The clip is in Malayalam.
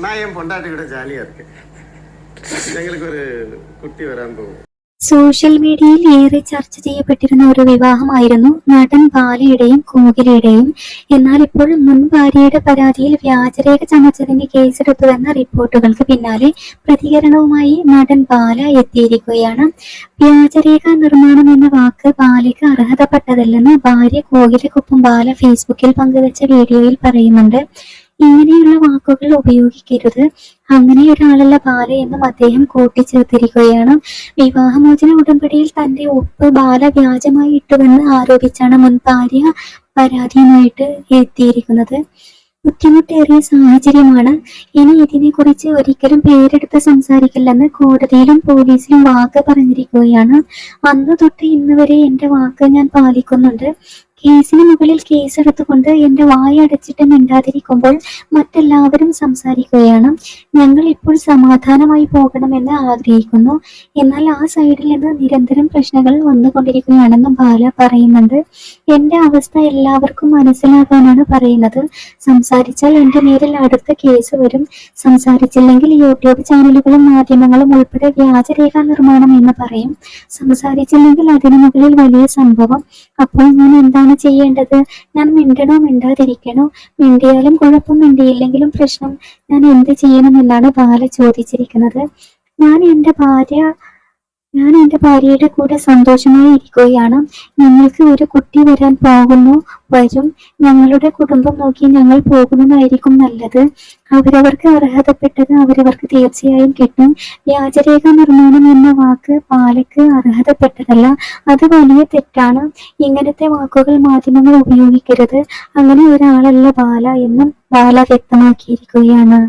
நான் என் பொண்டாட்டி கூட ஜாலியா இருக்கேன் எங்களுக்கு ஒரு குட்டி வரான் போகும் സോഷ്യൽ മീഡിയയിൽ ഏറെ ചർച്ച ചെയ്യപ്പെട്ടിരുന്ന ഒരു വിവാഹമായിരുന്നു നടൻ ബാലയുടെയും കോകിലയുടെയും എന്നാൽ ഇപ്പോൾ മുൻ ഭാര്യയുടെ പരാതിയിൽ വ്യാജരേഖ ചമച്ചതിന് കേസെടുത്തുവെന്ന റിപ്പോർട്ടുകൾക്ക് പിന്നാലെ പ്രതികരണവുമായി നടൻ ബാല എത്തിയിരിക്കുകയാണ് വ്യാജരേഖ നിർമ്മാണം എന്ന വാക്ക് ബാലയ്ക്ക് അർഹതപ്പെട്ടതല്ലെന്ന് ഭാര്യ കോകിലക്കൊപ്പം ബാല ഫേസ്ബുക്കിൽ പങ്കുവച്ച വീഡിയോയിൽ പറയുന്നുണ്ട് ഇങ്ങനെയുള്ള വാക്കുകൾ ഉപയോഗിക്കരുത്. അങ്ങനെ ഒരാളല്ല ബാല എന്നും അദ്ദേഹം കൂട്ടിച്ചേർത്തിരിക്കുകയാണ്. വിവാഹമോചന ഉടമ്പടിയിൽ തന്റെ ഒപ്പ് ബാല വ്യാജമായി ഇട്ടുവെന്ന് ആരോപിച്ചാണ് മുൻ ഭാര്യ പരാതിയുമായിട്ട് എത്തിയിരിക്കുന്നത്. ബുദ്ധിമുട്ടേറിയ സാഹചര്യമാണ്. ഇനി ഇതിനെക്കുറിച്ച് ഒരിക്കലും പേരെടുത്ത് സംസാരിക്കില്ലെന്ന് കോടതിയിലും പോലീസിലും വാക്ക് പറഞ്ഞിരിക്കുകയാണ്. അന്ന് തൊട്ട് ഇന്ന് വരെ എന്റെ വാക്ക് ഞാൻ പാലിക്കുന്നുണ്ട്. കേസിന് മുകളിൽ കേസെടുത്തുകൊണ്ട് എന്റെ വായ അടച്ചിട്ട് മിണ്ടാതിരിക്കുമ്പോൾ മറ്റെല്ലാവരും സംസാരിക്കുകയാണ്. ഞങ്ങൾ ഇപ്പോൾ സമാധാനമായി പോകണമെന്ന് ആഗ്രഹിക്കുന്നു. എന്നാൽ ആ സൈഡിൽ നിന്ന് നിരന്തരം പ്രശ്നങ്ങൾ വന്നുകൊണ്ടിരിക്കുകയാണെന്ന് ബാല പറയുന്നുണ്ട്. എന്റെ അവസ്ഥ എല്ലാവർക്കും മനസ്സിലാകാനാണ് പറയുന്നത്. സംസാരിച്ചാൽ എന്റെ നേരിൽ അടുത്ത കേസ് വരും. സംസാരിച്ചില്ലെങ്കിൽ യൂട്യൂബ് ചാനലുകളും മാധ്യമങ്ങളും ഉൾപ്പെടെ വ്യാജരേഖ നിർമ്മാണം എന്ന് പറയും. സംസാരിച്ചില്ലെങ്കിൽ അതിനു മുകളിൽ വലിയ സംഭവം. അപ്പോൾ ഞാൻ എന്താണ് ചെയ്യേണ്ടത്? ഞാൻ മിണ്ടണോ മിണ്ടാതിരിക്കണോ? മിണ്ടിയാലും കുഴപ്പം മിണ്ടിയില്ലെങ്കിലും പ്രശ്നം. ഞാൻ എന്ത് ചെയ്യണമെന്നാണ് ബാല ചോദിച്ചിരിക്കുന്നത്. ഞാൻ എന്റെ ഭാര്യ ഞാൻ എന്റെ ഭാര്യയുടെ കൂടെ സന്തോഷമായി ഇരിക്കുകയാണ്. ഞങ്ങൾക്ക് ഒരു കുട്ടി വരാൻ പോകുന്നു. വരും. ഞങ്ങളുടെ കുടുംബം നോക്കി ഞങ്ങൾ പോകുന്നതായിരിക്കും നല്ലത്. അവരവർക്ക് അർഹതപ്പെട്ടത് അവരവർക്ക് തീർച്ചയായും കിട്ടും. വ്യാജരേഖ നിർമ്മാണം എന്ന വാക്ക് പാലക്ക് അർഹതപ്പെട്ടതല്ല. അത് വലിയ തെറ്റാണ്. ഇങ്ങനത്തെ വാക്കുകൾ മാധ്യമങ്ങൾ ഉപയോഗിക്കരുത്. അങ്ങനെ ഒരാളല്ല ബാല എന്നും ബാല വ്യക്തമാക്കിയിരിക്കുകയാണ്.